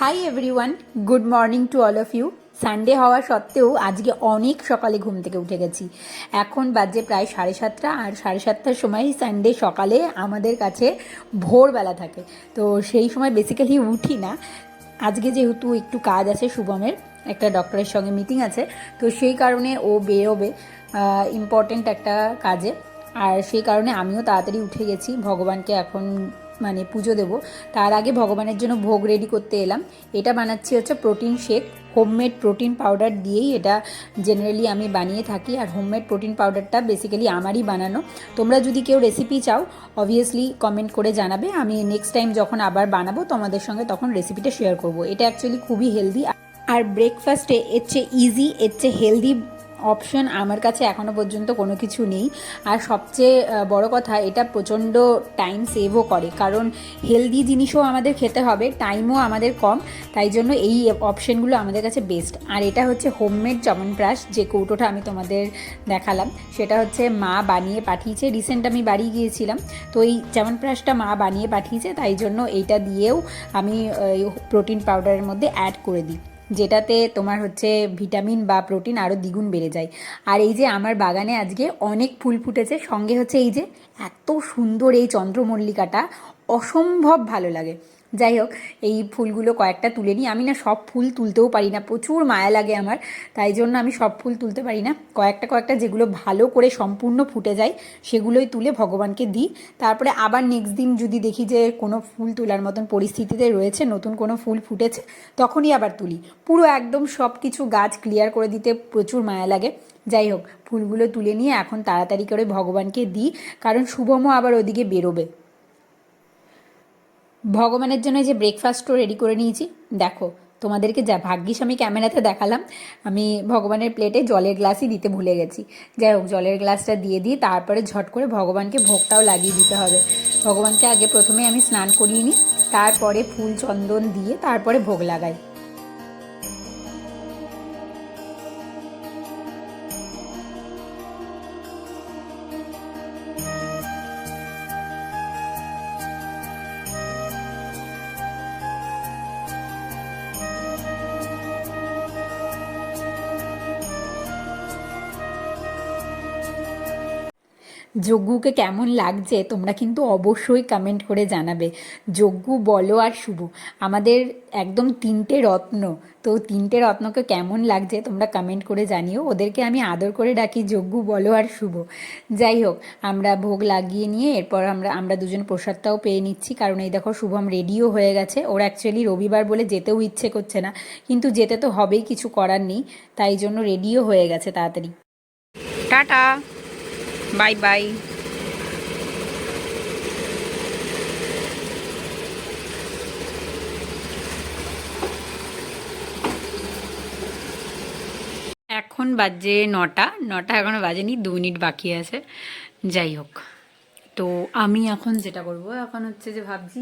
Hi everyone good morning to all of you Sunday হওয়া সত্ত্বেও আজকে অনেক সকালে ঘুম থেকে উঠে গেছি। এখন বাজে প্রায় সাড়ে সাতটা আর সাড়ে সাতটার সময় সানডে সকালে আমাদের কাছে ভোরবেলা থাকে। তো সেই সময় বেসিক্যালি উঠি না। আজকে যেহেতু একটু কাজ আছে শুভমের, একটা ডক্টরের সঙ্গে মিটিং আছে, তো সেই কারণে ও বেরোবে ইম্পর্ট্যান্ট একটা কাজে। আর সেই কারণে আমিও তাড়াতাড়ি উঠে গেছি। ভগবানকে এখন মানে পুজো দেব। তার আগে ভগবানের জন্য ভোগ রেডি করতে এলাম। এটা বানাচ্ছি হচ্ছে protein shake homemade protein powder দিয়েই এটা জেনারেলি আমি বানিয়ে থাকি। আর হোমমেড প্রোটিন পাউডারটা বেসিক্যালি আমারই বানানো। তোমরা যদি কেউ রেসিপি চাও অবভিয়াসলি কমেন্ট করে জানাবে। আমি নেক্সট টাইম যখন আবার বানাবো, তোমাদের সঙ্গে তখন রেসিপিটা শেয়ার করব। এটা অ্যাকচুয়ালি খুবই হেলদি আর ব্রেকফাস্টে এর চেয়ে ইজি এর চেয়ে হেলদি অপশন আমার কাছে এখনও পর্যন্ত কোনো কিছু নেই। আর সবচেয়ে বড় কথা, এটা প্রচণ্ড টাইম সেভও করে। কারণ হেলদি জিনিসও আমাদের খেতে হবে টাইমও আমাদের কম, তাই জন্য এই অপশনগুলো আমাদের কাছে বেস্ট আর এটা হচ্ছে হোমমেড চমনপ্রাশ যে কৌটোটা আমি তোমাদের দেখালাম। সেটা হচ্ছে মা বানিয়ে পাঠিয়েছে। রিসেন্ট আমি বাড়ি গিয়েছিলাম, তো এই চমনপ্রাশটা মা বানিয়ে পাঠিয়েছে, তাই জন্য এইটা দিয়েও আমি প্রোটিন পাউডারের মধ্যে অ্যাড করে দিই। যেটাতে তোমার হচ্ছে ভিটামিন বা প্রোটিন আরও দ্বিগুণ বেড়ে যায়। আর এই যে আমার বাগানে আজকে অনেক ফুল ফুটেছে, সঙ্গে হচ্ছে এই যে এত সুন্দর এই চন্দ্রমল্লিকাটা, অসম্ভব ভালো লাগে। যাই হোক, এই ফুলগুলো কয়েকটা তুলে নিই। আমি না সব ফুল তুলতেও পারি না, প্রচুর মায়া লাগে আমার, তাই জন্য আমি সব ফুল তুলতে পারি না। কয়েকটা কয়েকটা যেগুলো ভালো করে সম্পূর্ণ ফুটে যায়, সেগুলোই তুলে ভগবানকে দিই। তারপরে আবার নেক্সট দিন যদি দেখি যে কোনো ফুল তোলার মতন পরিস্থিতিতে রয়েছে, নতুন কোনো ফুল ফুটেছে, তখনই আবার তুলি। পুরো একদম সব কিছু গাছ ক্লিয়ার করে দিতে প্রচুর মায়া লাগে। যাই হোক, ফুলগুলো তুলে নিয়ে এখন তাড়াতাড়ি করে ভগবানকে দিই, কারণ শুভমও আবার ওদিকে বেরোবে। ভগবানের জন্য যে ব্রেকফাস্টও রেডি করে নিয়েছি। দেখো, তোমাদেরকে যা ভাগ্যিস আমি ক্যামেরাতে দেখালাম। আমি ভগবানের প্লেটে জলের গ্লাসই দিতে ভুলে গেছি। যাই হোক, জলের গ্লাসটা দিয়ে দিই তারপরে ঝট করে ভগবানকে ভোগটাও লাগিয়ে দিতে হবে। ভগবানকে আগে প্রথমে আমি স্নান করিয়ে নিই, তারপরে ফুল চন্দন দিয়ে তারপরে ভোগ লাগাই। যজ্ঞুকে কেমন লাগছে, তোমরা কিন্তু অবশ্যই কমেন্ট করে জানাবে। যজ্ঞু বলো আর শুভ। আমাদের একদম তিনটে রত্ন। তো তিনটে রত্নকে কেমন লাগছে, তোমরা কমেন্ট করে জানিও। ওদেরকে আমি আদর করে ডাকি, যজ্ঞু বলো আর শুভ। যাই হোক, আমরা ভোগ লাগিয়ে নিয়ে এরপর আমরা আমরা দুজন প্রসাদটাও পেয়ে নিচ্ছি। কারণ এই দেখো শুভম রেডিও হয়ে গেছে। ওর অ্যাকচুয়ালি রবিবার বলে যেতেও ইচ্ছে করছে না। কিন্তু যেতে তো হবেই, কিছু করার নেই। তাই জন্য রেডিও হয়ে গেছে তাড়াতাড়ি। টাটা। বাই বাই এখন বাজে নটা নটা এখনও বাজেনি, দু মিনিট বাকি আছে। যাই হোক। তো আমি এখন যেটা করব, এখন হচ্ছে যে ভাবছি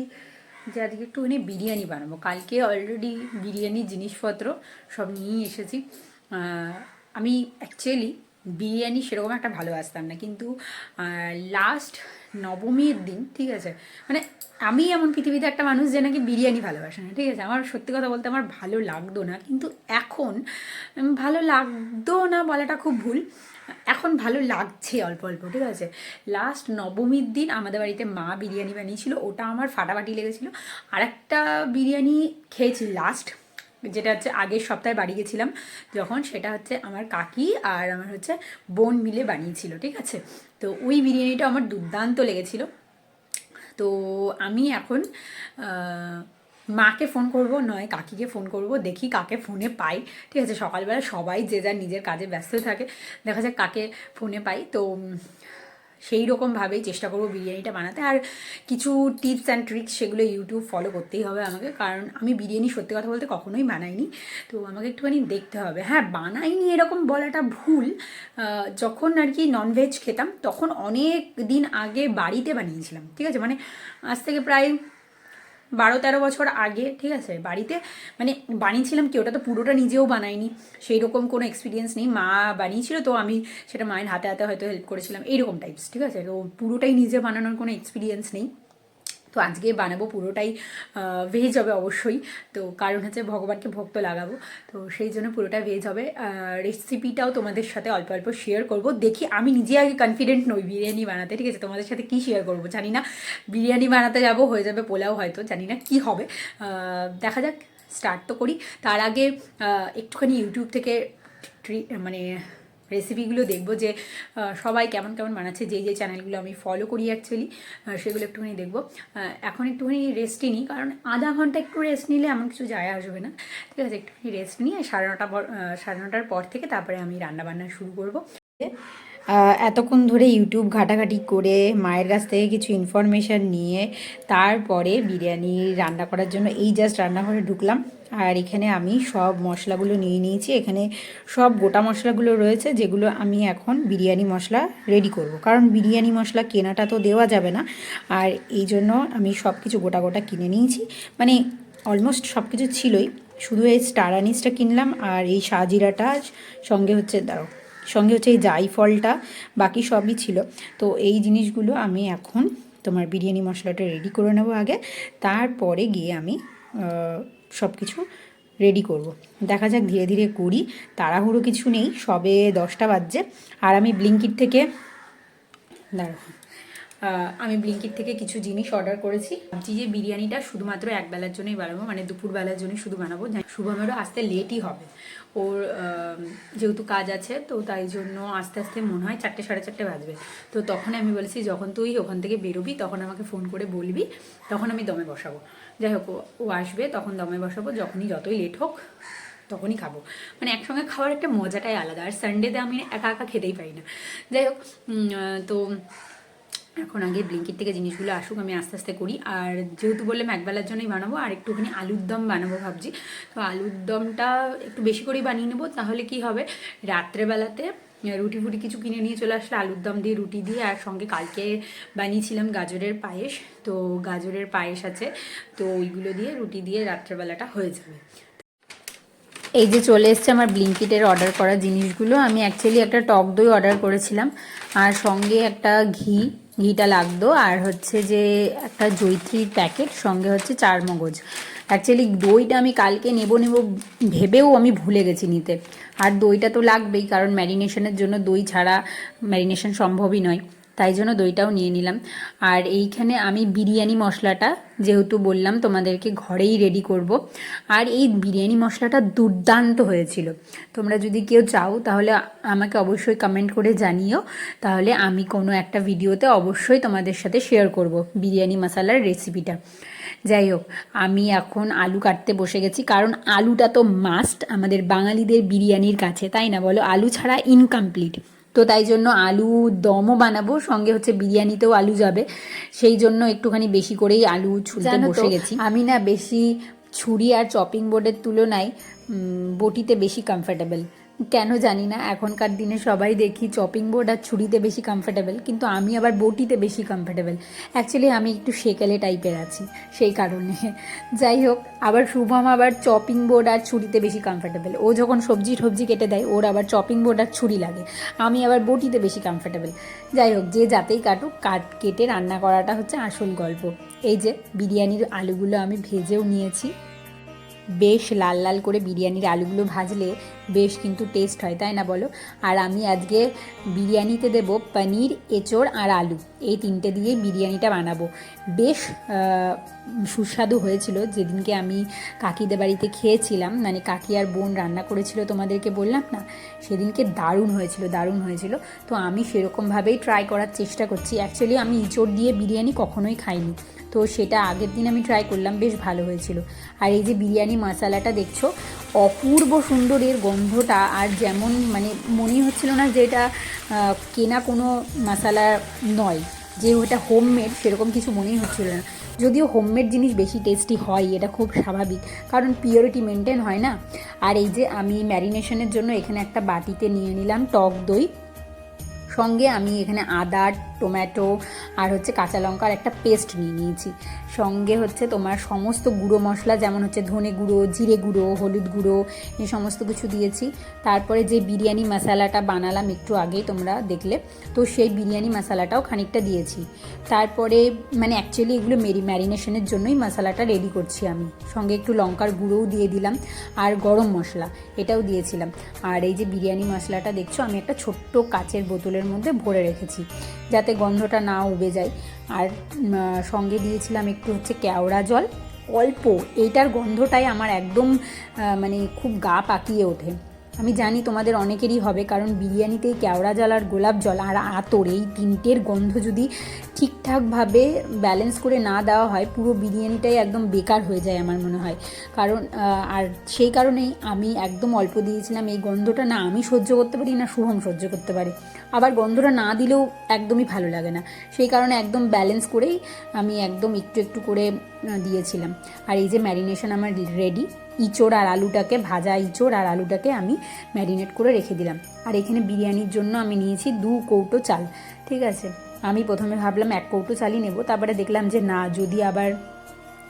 যে আজকে একটুখানি বিরিয়ানি বানাবো। কালকে অলরেডি বিরিয়ানির জিনিসপত্র সব নিয়ে এসেছি। আমি অ্যাকচুয়ালি বিরিয়ানি সেরকম একটা ভালোবাসতাম না। কিন্তু লাস্ট নবমীর দিন, ঠিক আছে? মানে আমি এমন পৃথিবীতে একটা মানুষ যে নাকি বিরিয়ানি ভালোবাসে না, ঠিক আছে? আমার সত্যি কথা বলতে আমার ভালো লাগতো না। কিন্তু এখন ভালো লাগতো না বলাটা খুব ভুল। এখন ভালো লাগছে অল্প অল্প, ঠিক আছে? লাস্ট নবমীর দিন আমাদের বাড়িতে মা বিরিয়ানি বানিয়েছিল। ওটা আমার ফাটাফাটি লেগেছিলো। আর একটা বিরিয়ানি খেয়েছি লাস্ট যেটা হচ্ছে আগের সপ্তাহে বাড়ি গেছিলাম, যখন সেটা হচ্ছে আমার কাকি আর আমার হচ্ছে বোন মিলে বানিয়েছিল, ঠিক আছে? তো ওই বিরিয়ানিটা আমার দুর্দান্ত লেগেছিল। তো আমি এখন মাকে ফোন করব, নয় কাকিকে ফোন করব, দেখি কাকে ফোনে পাই, ঠিক আছে? সকালবেলা সবাই যে যার নিজের কাজে ব্যস্ত থাকে, দেখা যাক কাকে ফোনে পাই। তো সেই রকমভাবেই চেষ্টা করব বিরিয়ানিটা বানাতে। আর কিছু টিপস অ্যান্ড ট্রিক্স সেগুলো ইউটিউব ফলো করতেই হবে আমাকে, কারণ আমি বিরিয়ানি সত্যি কথা বলতে কখনোই বানাইনি। তো আমাকে একটুখানি দেখতে হবে। হ্যাঁ বানাইনি এরকম বলাটা ভুল। যখন আর কি ননভেজ খেতাম, তখন অনেক দিন আগে বাড়িতে বানিয়েছিলাম, ঠিক আছে? মানে আজ থেকে প্রায় বারো তেরো বছর আগে, ঠিক আছে? বাড়িতে মানে বানিয়েছিলাম কি ওটা তো পুরোটা নিজেও বানাইনি। সেই রকম কোনো এক্সপিরিয়েন্স নেই। মা বানিয়েছিল তো আমি সেটা মায়ের হাতে হাতে হয়তো হেল্প করেছিলাম। এইরকম টাইপস ঠিক আছে? তো পুরোটাই নিজে বানানোর কোনো এক্সপিরিয়েন্স নেই। তো আজকে বানাবো পুরোটাই ভেজ হবে অবশ্যই। তো কারণ হচ্ছে ভগবানকে ভক্ত লাগাবো। তো সেই জন্য পুরোটা ভেজ হবে। রেসিপিটাও তোমাদের সাথে অল্প অল্প শেয়ার করব। দেখি, আমি নিজে আগে কনফিডেন্ট নই বিরিয়ানি বানাতে, ঠিক আছে? তোমাদের সাথে কি শেয়ার করব জানি না। বিরিয়ানি বানাতে যাব, হয়ে যাবে পোলাও হয়তো, জানি না কি হবে। দেখা যাক স্টার্ট তো করি। তার আগে একটুখানি ইউটিউব থেকে মানে রেসিপিগুলো দেখব যে সবাই কেমন কেমন বানাচ্ছে যে যে চ্যানেলগুলো আমি ফলো করি অ্যাকচুয়ালি সেগুলো একটুখানি দেখব। এখন একটুখানি রেস্টই নিই, কারণ আধা ঘণ্টা একটু রেস্ট নিলে এমন কিছু যায় আসবে না। ঠিক আছে, একটুখানি রেস্ট নিই সাড়ে নটা পর সাড়ে নটার পর থেকে তারপরে আমি রান্না বান্না শুরু করব। এতক্ষণ ধরে ইউটিউব ঘাটাঘাটি করে মায়ের কাছ থেকে কিছু ইনফরমেশান নিয়ে তারপরে বিরিয়ানি রান্না করার জন্য এই জাস্ট রান্নাঘরে ঢুকলাম। আর এখানে আমি সব মশলাগুলো নিয়ে নিয়েছি। এখানে সব গোটা মশলাগুলো রয়েছে, যেগুলো আমি এখন বিরিয়ানি মশলা রেডি করব। কারণ বিরিয়ানি মশলা কেনাটা তো দেওয়া যাবে না। আর এই জন্য আমি সব কিছু গোটা গোটা কিনে নিয়েছি। মানে অলমোস্ট সব কিছু ছিলই। শুধু এই স্টার আনিসটা কিনলাম আর এই সাজিরাটা সঙ্গে হচ্ছে দাঁড়ো সঙ্গে হচ্ছে এই জাইফলটা বাকি সবই ছিল। তো এই জিনিসগুলো আমি এখন তোমার বিরিয়ানি মশলাটা রেডি করে নেব আগে। তারপরে গিয়ে আমি সব কিছু রেডি করব। দেখা যাক ধীরে ধীরে করি। তাড়াহুড়ো কিছু নেই, সবে দশটা বাজছে। আর আমি ব্লিঙ্কিট থেকে, দাঁড়াও। আমি ব্লিঙ্কিট থেকে কিছু জিনিস অর্ডার করেছি। ভাবছি যে বিরিয়ানিটা শুধুমাত্র এক বেলার জন্যই বানাবো মানে দুপুর বেলার জন্যই শুধু বানাবো। শুভমেরও আসতে লেটই হবে। ওর যেহেতু কাজ আছে, তো তাই জন্য আস্তে আস্তে মনে হয় চারটে, সাড়ে চারটে বাজবে। তো তখন আমি বলেছি, যখন তুই ওখান থেকে বেরোবি, তখন আমাকে ফোন করে বলবি, তখন আমি দমে বসাবো। যাই হোক, ও আসবে, তখন দমে বসাবো, যখনই যতই লেট হোক, তখনই খাব। মানে একসঙ্গে খাওয়ার একটা মজাটাই আলাদা। আর সানডেতে আমি একা একা খেতেই পারি না। যাই হোক তো এখন আগে ব্লিঙ্কিট থেকে জিনিসগুলো আসুক, আমি আস্তে আস্তে করি। আর যেহেতু বললাম একবেলার জন্যই বানাবো, আর একটুখানি আলুর দম বানাবো ভাবছি। তো আলুর দমটা একটু বেশি করেই বানিয়ে নেব, তাহলে কি হবে? রাত্রেবেলাতে রুটি ফুটি কিছু কিনে নিয়ে চলে আসলে আলুর দম দিয়ে রুটি দিয়ে, আর সঙ্গে কালকে বানিয়েছিলাম গাজরের পায়েস। তো গাজরের পায়েস আছে, তো ওইগুলো দিয়ে রুটি দিয়ে রাত্রেবেলাটা হয়ে যাবে। এই যে চলে এসছে আমার ব্লিঙ্কিটের অর্ডার করা জিনিসগুলো, আমি অ্যাকচুয়ালি একটা টক দই অর্ডার করেছিলাম, আর সঙ্গে একটা ঘি। ঘিটা লাগতো আর হচ্ছে যে একটা জৈত্রীর প্যাকেট, সঙ্গে হচ্ছে চার মগজ। অ্যাকচুয়ালি দইটা আমি কালকে নেব নেব ভেবেও আমি ভুলে গেছি নিতে। আর দইটা তো লাগবেই, কারণ ম্যারিনেশনের জন্য দই ছাড়া ম্যারিনেশন সম্ভবই নয়। তাই জন্য দইটাও নিয়ে নিলাম। আর এইখানে আমি বিরিয়ানি মশলাটা যেহেতু বললাম তোমাদেরকে ঘরেই রেডি করব। আর এই বিরিয়ানি মশলাটা দুর্দান্ত হয়েছিল। তোমরা যদি কেউ চাও তাহলে আমাকে অবশ্যই কমেন্ট করে জানিও। তাহলে আমি কোনো একটা ভিডিওতে অবশ্যই তোমাদের সাথে শেয়ার করব বিরিয়ানি মশালার রেসিপিটা যাই হোক, আমি এখন আলু কাটতে বসে গেছি। কারণ আলুটা তো মাস্ট আমাদের বাঙালিদের বিরিয়ানির কাছে, তাই না বলো? আলু ছাড়া ইনকমপ্লিট তো তাই জন্য আলু দমও বানাবো সঙ্গে হচ্ছে বিরিয়ানিতেও আলু যাবে। সেই জন্য একটুখানি বেশি করেই আলু ছুলতে বসে গেছি। আমি না বেশি ছুরি আর চপিং বোর্ডের তুলনায় উম, বটিতে বেশি কমফর্টেবল কেন জানি না, এখনকার দিনে সবাই দেখি চপিং বোর্ড আর ছুরিতে বেশি কমফর্টেবল কিন্তু আমি আবার বটিতে বেশি কমফর্টেবল অ্যাকচুয়ালি আমি একটু সেকেলে টাইপের আছি, সেই কারণে। যাই হোক, আবার শুভম আবার চপিং বোর্ড আর ছুরিতে বেশি কমফর্টেবল ও যখন সবজি টবজি কেটে দেয়, ওর আবার চপিং বোর্ড আর ছুরি লাগে। আমি আবার বটিতে বেশি কমফর্টেবল যাই হোক, যে যাতেই কাটুক, কাট, কেটে রান্না করাটা হচ্ছে আসল গল্প। এই যে, বিরিয়ানির আলুগুলো আমি ভেজেও নিয়েছি। বেশ লাল লাল করে বিরিয়ানির আলুগুলো ভাজলে বেশ কিন্তু টেস্ট হয়, তাই না বলো? আর আমি আজকে বিরিয়ানিতে দেব পনির, এঁচড় আর আলু। এই তিনটে দিয়েই বিরিয়ানিটা বানাবো। বেশ সুস্বাদু হয়েছিল। যেদিনকে আমি কাকিদের বাড়িতে খেয়েছিলাম মানে কাকি আর বোন রান্না করেছিল তোমাদেরকে বললাম না? সেদিনকে দারুণ হয়েছিল দারুণ হয়েছিল। তো আমি সেরকমভাবেই ট্রাই করার চেষ্টা করছি। অ্যাকচুয়ালি আমি ইঁচড় দিয়ে বিরিয়ানি কখনোই খাইনি। তো সেটা আগের দিন আমি ট্রাই করলাম, বেশ ভালো হয়েছিল। আর এই যে বিরিয়ানি মশালাটা দেখছ অপূর্ব সুন্দর এর গন্ধটা আর যেমন মানে মনেই হচ্ছিল না যে এটা কেনা কোনো মশালা নয়, যে ওটা হোমমেড সেরকম কিছু মনেই হচ্ছিল না। যদিও হোমমেড জিনিস বেশি টেস্টি হয়, এটা খুব স্বাভাবিক, কারণ পিওরিটি মেনটেন হয় না। আর এই যে আমি ম্যারিনেশনের জন্য এখানে একটা বাটিতে নিয়ে নিলাম টক দই, সঙ্গে আমি এখানে আদা টমেটো আর হচ্ছে কাঁচা লঙ্কার একটা পেস্ট নিয়ে নিয়েছি। সঙ্গে হচ্ছে তোমার সমস্ত গুঁড়ো মশলা, যেমন হচ্ছে ধনে গুঁড়ো, জিরে গুঁড়ো, হলুদ গুঁড়ো, এই সমস্ত কিছু দিয়েছি। তারপরে যে বিরিয়ানি মশালাটা বানালাম একটু আগেই তোমরা দেখলে, তো সেই বিরিয়ানি মশালাটাও খানিকটা দিয়েছি। তারপরে মানে অ্যাকচুয়ালি এগুলো মেরি, ম্যারিনেশনের জন্যই মশলাটা রেডি করছি আমি। সঙ্গে একটু লঙ্কার গুঁড়োও দিয়ে দিলাম, আর গরম মশলা এটাও দিয়েছিলাম। আর এই যে বিরিয়ানি মশলাটা দেখছ, আমি একটা ছোট্ট কাচের বোতলের মধ্যে ভরে রেখেছি। যাতে গন্ধটা না উবে যায়। আর সঙ্গে দিয়েছিলাম একটু হচ্ছে কেওড়া জল। অল্প, এইটার গন্ধটাই আমার একদম মানে খুব গা পাকিয়ে ওঠে। আমি জানি তোমাদের অনেকেরই হবে, কারণ বিরিয়ানিতেই কেওড়া জল আর গোলাপ জল আর আতর, এই তিনটের গন্ধ যদি ঠিকঠাকভাবে ব্যালেন্স করে না দেওয়া হয়, পুরো বিরিয়ানিটাই একদম বেকার হয়ে যায় আমার মনে হয়। কারণ আর সেই কারণেই আমি একদম অল্প দিয়েছিলাম, এই গন্ধটা না আমি সহ্য করতে পারি, না শুভম সহ্য করতে পারি। আবার গন্ধটা না দিলেও একদমই ভালো লাগে না। সেই কারণে একদম ব্যালেন্স করেই আমি একদম একটু একটু করে দিয়েছিলাম। আর এই যে ম্যারিনেশন আমার রেডি ইঁচড় আর আলুটাকে, ভাজা ইঁচড় আর আলুটাকে আমি ম্যারিনেট করে রেখে দিলাম। আর এখানে বিরিয়ানির জন্য আমি নিয়েছি দু কৌটো চাল, ঠিক আছে? আমি প্রথমে ভাবলাম এক কৌটো চালই নেব, তারপরে দেখলাম যে না, যদি আবার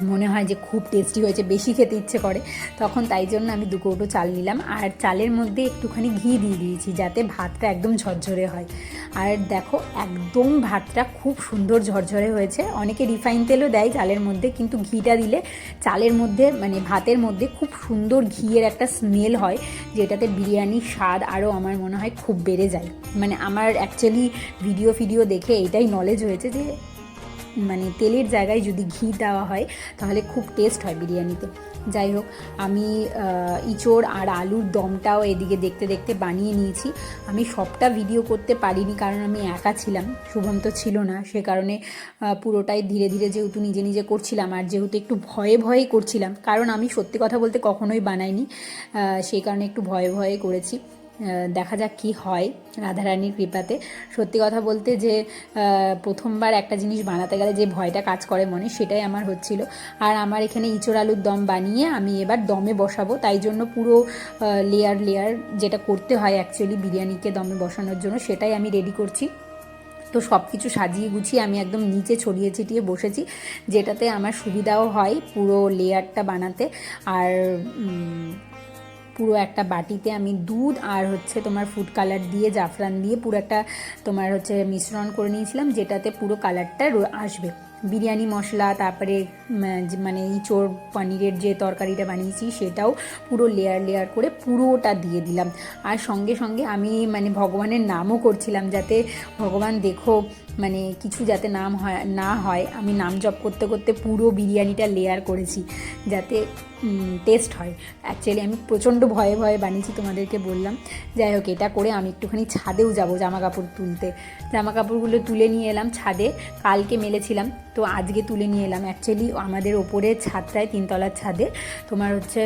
মনে হয় যে খুব টেস্টি হয়েছে, বেশি খেতে ইচ্ছে করে। তখন তাই জন্য আমি দু কৌটো চাল নিলাম। আর চালের মধ্যে একটুখানি ঘি দিয়ে দিয়েছি যাতে ভাতটা একদম ঝরঝরে হয়। আর দেখো, একদম ভাতটা খুব সুন্দর ঝরঝরে হয়েছে। অনেকে রিফাইন তেলও দেয় চালের মধ্যে, কিন্তু ঘিটা দিলে চালের মধ্যে মানে ভাতের মধ্যে খুব সুন্দর ঘিয়ের একটা স্মেল হয়, যেটাতে বিরিয়ানির স্বাদ আরও আমার মনে হয় খুব বেড়ে যায়। মানে আমার অ্যাকচুয়ালি ভিডিও ফিডিও দেখে এটাই নলেজ হয়েছে যে মানে তেলের জায়গায় যদি ঘি দেওয়া হয়, তাহলে খুব টেস্ট হয় বিরিয়ানিতে। যাই হোক, আমি ইঁচড় আর আলুর দমটাও এদিকে দেখতে দেখতে বানিয়ে নিয়েছি। আমি সবটা ভিডিও করতে পারিনি কারণ আমি একা ছিলাম, শুভম তো ছিল না। সে কারণে পুরোটাই ধীরে ধীরে যেহেতু নিজে নিজে করছিলাম আর যেহেতু একটু ভয়ে ভয়ে করছিলাম, কারণ আমি সত্যি কথা বলতে কখনোই বানাইনি। সেই কারণে একটু ভয়ে ভয়ে করেছি। দেখা যাক কি হয় রাধারানীর কৃপাতে। সত্যি কথা বলতে যে প্রথমবার একটা জিনিস বানাতে গেলে যে ভয়টা কাজ করে মনে, সেটাই আমার হচ্ছিল। আর আমার এখানে ইঁচড় আলুর দম বানিয়ে আমি এবার দমে বসাবো। তাই জন্য পুরো লেয়ার লেয়ার যেটা করতে হয় অ্যাকচুয়ালি বিরিয়ানিকে দমে বসানোর জন্য, সেটাই আমি রেডি করছি। তো সব কিছু সাজিয়ে গুছিয়ে আমি একদম নিচে ছড়িয়ে ছিটিয়ে বসেছি, যেটাতে আমার সুবিধাও হয় পুরো লেয়ারটা বানাতে। আর পুরো একটা বাটিতে আমি দুধ আর হচ্ছে তোমার ফুড কালার দিয়ে, জাফরান দিয়ে পুরো একটা তোমার হচ্ছে মিশ্রণ করে নিয়েছিলাম, যেটাতে পুরো কালারটা আসবে। বিরিয়ানি মশলা, তারপরে মানে ইঁচড় পনিরের যে তরকারিটা বানিয়েছি, সেটাও পুরো লেয়ার লেয়ার করে পুরোটা দিয়ে দিলাম। আর সঙ্গে সঙ্গে আমি মানে ভগবানের নামও করছিলাম, যাতে ভগবান দেখো মানে কিছু যাতে নাম হয়, না হয়, আমি নাম জপ করতে করতে পুরো বিরিয়ানিটা লেয়ার করেছি যাতে টেস্ট হয়। অ্যাকচুয়ালি আমি প্রচণ্ড ভয়ে ভয়ে বানিয়েছি তোমাদেরকে বললাম। যাই হোক, এটা করে আমি একটুখানি ছাদেও যাব জামা কাপড় তুলতে। জামা কাপড়গুলো তুলে নিয়ে এলাম ছাদে, কালকে মেলেছিলাম, তো আজকে তুলে নিয়ে এলাম। অ্যাকচুয়ালি আমাদের ওপরে ছাদটায়, তিনতলার ছাদে তোমার হচ্ছে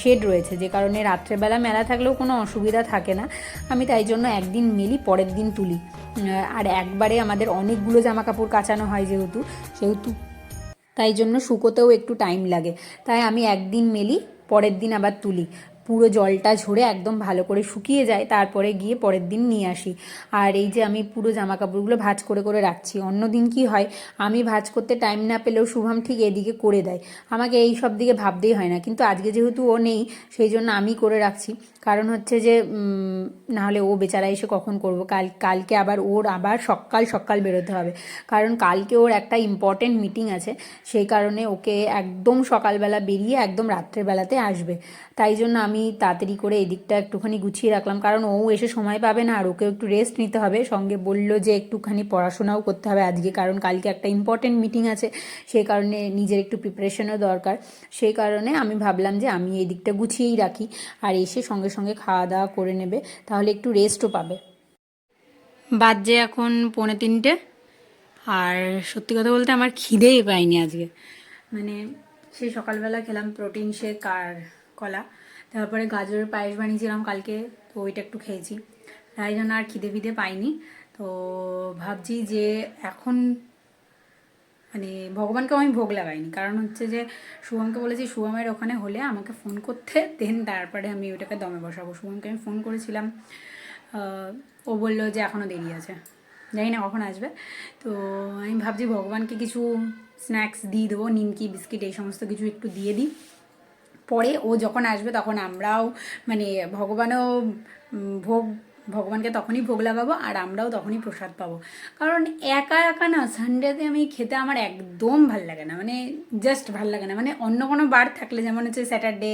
শেড রয়েছে, যে কারণে রাত্রেবেলা মেলা থাকলেও কোনো অসুবিধা থাকে না। আমি তাই জন্য একদিন মেলি, পরের দিন তুলি। আর একবারে আমাদের অনেকগুলো জামা কাপড় কাচানো হয় যেহেতু, সেহেতু তাই জন্য শুকোতেও একটু টাইম লাগে। তাই আমি একদিন মেলি, পরের দিন আবার তুলি। পুরো জলটা ঝরে একদম ভালো করে শুকিয়ে যায়, তারপরে গিয়ে পরের দিন নিয়ে আসি। আর এই যে আমি পুরো জামা কাপড়গুলো ভাঁজ করে করে রাখছি। অন্য দিন কি হয়, আমি ভাঁজ করতে টাইম না পেলেও শুভম ঠিক এদিকে করে দেয়। আমাকে এই সব দিকে ভাবতেই হয় না, কিন্তু আজকে যেহেতু ও নেই, সেই জন্য আমি করে রাখছি। কারণ হচ্ছে যে নাহলে ও বেচারা এসে কখন করব? কাল, কালকে আবার ওর আবার সকাল সকাল বেরোতে হবে। কারণ কালকে ওর একটা ইম্পর্টেন্ট মিটিং আছে, সেই কারণে ওকে একদম সকালবেলা বেরিয়ে একদম রাত্রেবেলাতে আসবে। তাই জন্য আমি তাড়াতাড়ি করে এদিকটা একটুখানি গুছিয়ে রাখলাম, কারণ ও এসে সময় পাবে না আর ওকে একটু রেস্ট নিতে হবে। সঙ্গে বলল যে একটুখানি পড়াশোনাও করতে হবে আজকে, কারণ কালকে একটা ইম্পর্টেন্ট মিটিং আছে সেই কারণে নিজের একটু প্রিপারেশনও দরকার। সেই কারণে আমি ভাবলাম যে আমি এই দিকটা গুছিয়েই রাখি আর এসে সঙ্গে সঙ্গে খাওয়া দাওয়া করে নেবে, তাহলে একটু রেস্টও পাবে। বাজে এখন পৌনে তিনটে, আর সত্যি কথা বলতে আমার খিদেই পাইনি আজকে। মানে সেই সকালবেলা খেলাম প্রোটিন শেক আর কলা। তারপরে গাজরের পায়েস বানিয়েছিলাম কালকে, তো ওইটা একটু খেয়েছি। তাই জন্য আর খিদে ফিদে পাইনি। তো ভাবছি যে এখন মানে ভগবানকেও আমি ভোগ লাগাইনি। কারণ হচ্ছে যে শুভমকে বলেছি, শুভমের ওখানে হলে আমাকে ফোন করতে দেন তারপরে আমি ওটাকে দমে বসাবো। শুভমকে আমি ফোন করেছিলাম ও বলল যে এখনও দেরি আছে। জানি না কখন আসবে। তো আমি ভাবছি ভগবানকে কিছু স্ন্যাক্স দিয়ে দেবো, নিমকি, বিস্কিট, এই সমস্ত কিছু একটু দিয়ে দিই। পরে ও যখন আসবে তখন আমরাও মানে ভগবানও ভোগ, ভগবানকে তখনই ভোগ লাগাবো আর আমরাও তখনই প্রসাদ পাবো। কারণ একা একা না সানডেতে আমি খেতে আমার একদম ভালো লাগে না মানে জাস্ট ভালো লাগে না। মানে অন্য কোনো বার থাকলে যেমন হচ্ছে স্যাটারডে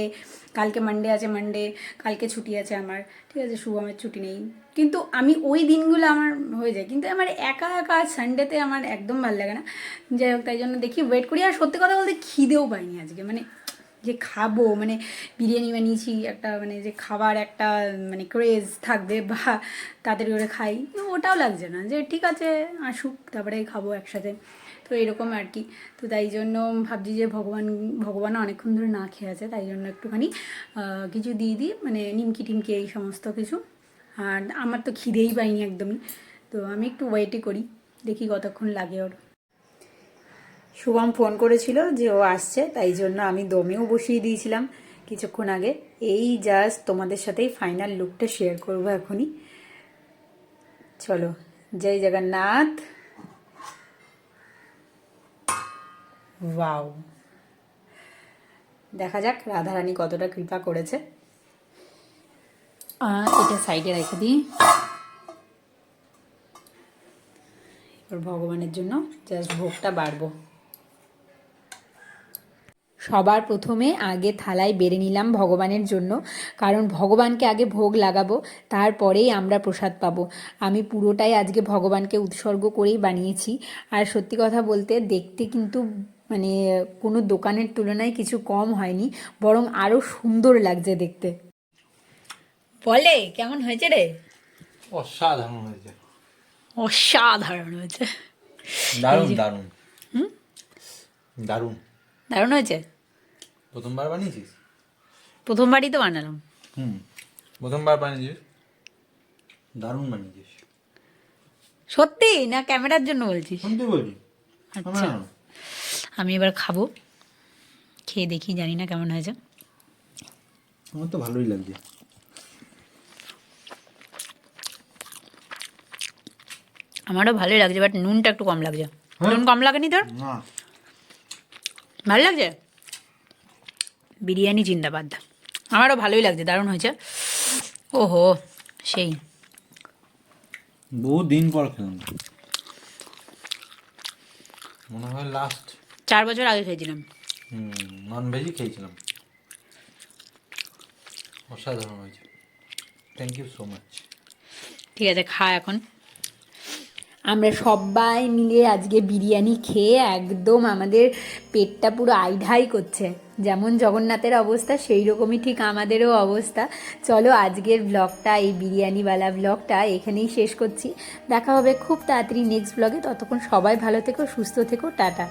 কালকে মানডে আছে মানডে কালকে ছুটি আছে আমার, ঠিক আছে শুভমের ছুটি নেই। কিন্তু আমি ওই দিনগুলো আমার হয়ে যায়, কিন্তু আমার একা একা সানডেতে আমার একদম ভালো লাগে না। যাই হোক, তাই জন্য দেখি ওয়েট করি। আর সত্যি কথা বলতে খিদেও পাইনি আজকে মানে যে খাব মানে বিরিয়ানি বানিয়েছি, একটা মানে যে খাবার, একটা মানে ক্রেজ থাকবে বা তাদের করে খাই, ওটাও লাগছে না। যে ঠিক আছে, আসুক তারপরে খাব একসাথে। তো এরকম আর কি। তো তাই জন্য ভাবছি যে ভগবান ভগবান অনেকক্ষণ ধরে না খেয়ে আছে, তাই জন্য একটুখানি কিছু দিয়ে দিই মানে নিমকি টিমকি এই সমস্ত কিছু। আর আমার তো খিদেই পাইনি একদমই। তো আমি একটু ওয়েটই করি, দেখি কতক্ষণ লাগে ওর। শুভম ফোন করেছিল যে ও আসছে তাই জন্য আমি দমেও বসিয়ে দিয়েছিলাম কিছুক্ষণ আগে। এই জাস্ট তোমাদের সাথেই ফাইনাল লুকটা শেয়ার করব এখনই। চলো জয় জগন্নাথ। ওয়াও দেখা যাক রাধারানী কতটা কৃপা করেছে। আহ, এটা সাইডে রেখে দিই। এবার ভগবানের জন্য জাস্ট ভোগটা বাড়বো। সবার প্রথমে আগে থালায় বেড়ে নিলাম ভগবানের জন্য কারণ ভগবানকে আগে ভোগ লাগাবো তারপরেই আমরা প্রসাদ পাবো। আমি পুরোটাই আজকে ভগবানকে উৎসর্গ করেই বানিয়েছি। আর সত্যি কথা বলতে দেখতে কিন্তু মানে কোনো দোকানের তুলনায় কিছু কম হয়নি বরং আরও সুন্দর লাগছে দেখতে। বলে কেমন হয়েছে রে? অসাধারণ হয়েছে। অসাধারণ হয়েছে। দারুণ দারুণ। দারুণ। দারুণ হয়েছে। প্রথমবার বানিয়েছিস? প্রথমবারই তো বানালাম। হুম প্রথমবার বানিয়েছিস? দারুণ বানিয়েছিস। সত্যি? না ক্যামেরার জন্য বলছিস? শুনতে বলি আচ্ছা। আমি এবার খাব। খেয়ে দেখি জানি না কেমন হয়েছে। আমার তো ভালোই লাগছে। আমারও ভালোই লাগছে বাট নুনটা একটু কম লাগছে। নুন কম লাগেনি তোর? না। ভালো লাগছে? বিরিয়ানি জিন্দাবাদ। আমারও ভালোই লাগছে দারুণ হয়েছে। ওহো সেই। বহু দিন পর খেলাম। মনে হয় লাস্ট চার বছর আগে খেয়েছিলাম। নন ভেজই খেয়েছিলাম। অসাধারণ হয়েছে। থ্যাংক ইউ সো মাচ ঠিক আছে খা এখন। আমরা সবাই মিলে আজকে বিরিয়ানি খেয়ে একদম আমাদের পেটটা পুরো আইঢাই করছে। যেমন জগন্নাথের অবস্থা সেই রকমই ঠিক আমাদেরও অবস্থা। চলো আজকের ব্লগটা এই বিরিয়ানিওয়ালা ব্লগটা এখানেই শেষ করছি। দেখা হবে খুব তাড়াতাড়ি নেক্সট ব্লগে ততক্ষণ সবাই ভালো থেকো, সুস্থ থেকো, টাটা।